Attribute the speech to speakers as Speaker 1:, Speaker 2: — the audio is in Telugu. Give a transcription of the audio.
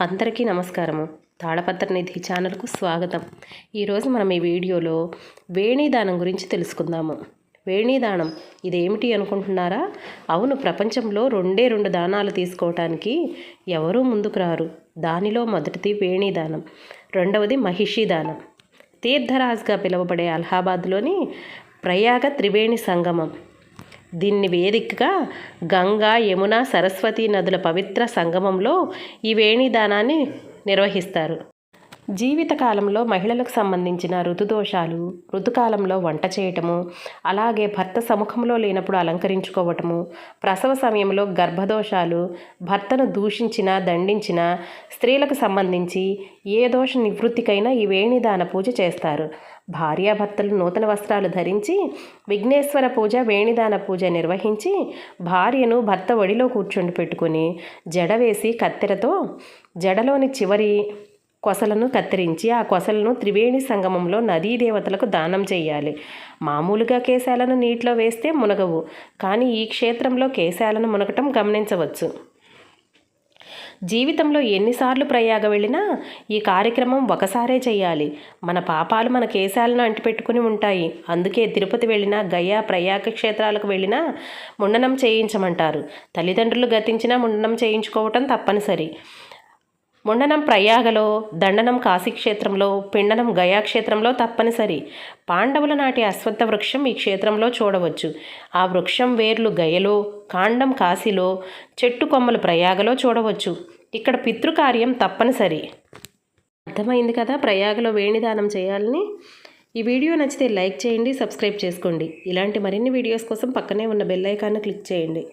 Speaker 1: అందరికీ నమస్కారము. తాళపత్ర నిధి ఛానల్కు స్వాగతం. ఈరోజు మనం ఈ వీడియోలో వేణీదానం గురించి తెలుసుకుందాము. వేణీదానం ఇదేమిటి అనుకుంటున్నారా? అవును ప్రపంచంలో రెండే రెండు దానాలు తీసుకోవటానికి ఎవరూ ముందుకు రారు. దానిలో మొదటిది వేణీదానం రెండవది మహిషీ దానం. తీర్థరాజ్గా పిలువబడే అలహాబాద్లోని ప్రయాగ త్రివేణి సంగమం. దీన్ని వేదికగా గంగా యమున సరస్వతి నదుల పవిత్ర సంగమంలో ఈ వేణిదానాన్ని నిర్వహిస్తారు. జీవితకాలంలో మహిళలకు సంబంధించిన ఋతుదోషాలు ఋతుకాలంలో వంట చేయటము అలాగే భర్త సముఖంలో లేనప్పుడు అలంకరించుకోవటము ప్రసవ సమయంలో గర్భదోషాలు భర్తను దూషించిన దండించిన స్త్రీలకు సంబంధించి ఏ దోష నివృత్తికైనా ఈ వేణిదాన పూజ చేస్తారు. భార్యాభర్తలు నూతన వస్త్రాలు ధరించి విఘ్నేశ్వర పూజ వేణిదాన పూజ నిర్వహించి భార్యను భర్త ఒడిలో కూర్చుండి పెట్టుకుని జడ వేసి కత్తెరతో జడలోని చివరి కొసలను కత్తిరించి ఆ కొసలను త్రివేణి సంగమంలో నదీ దేవతలకు దానం చేయాలి మామూలుగా కేశాలను నీటిలో వేస్తే మునగవు కానీ ఈ క్షేత్రంలో కేశాలను మునగటం గమనించవచ్చు. జీవితంలో ఎన్నిసార్లు ప్రయాగ వెళ్ళినా ఈ కార్యక్రమం ఒకసారే చేయాలి మన పాపాలు మన కేశాలను అంటిపెట్టుకుని ఉంటాయి. అందుకే తిరుపతి వెళ్ళినా గయా ప్రయాగ క్షేత్రాలకు వెళ్ళినా ముండనం చేయించమంటారు. తల్లిదండ్రులు గతించినా ముండనం చేయించుకోవటం తప్పనిసరి. ముండనం ప్రయాగలో దండనం కాశీక్షేత్రంలో పిండనం గయాక్షేత్రంలో తప్పనిసరి. పాండవుల నాటి అశ్వత్థ వృక్షం ఈ క్షేత్రంలో చూడవచ్చు. ఆ వృక్షం వేర్లు గయలో కాండం కాశీలో చెట్టు కొమ్మలు ప్రయాగలో చూడవచ్చు. ఇక్కడ పితృకార్యం తప్పనిసరి. అర్థమైంది కదా ప్రయాగలో వేణిదానం చేయాలని? ఈ వీడియో నచ్చితే లైక్ చేయండి సబ్స్క్రైబ్ చేసుకోండి. ఇలాంటి మరిన్ని వీడియోస్ కోసం పక్కనే ఉన్న బెల్ ఐకాన్ని క్లిక్ చేయండి.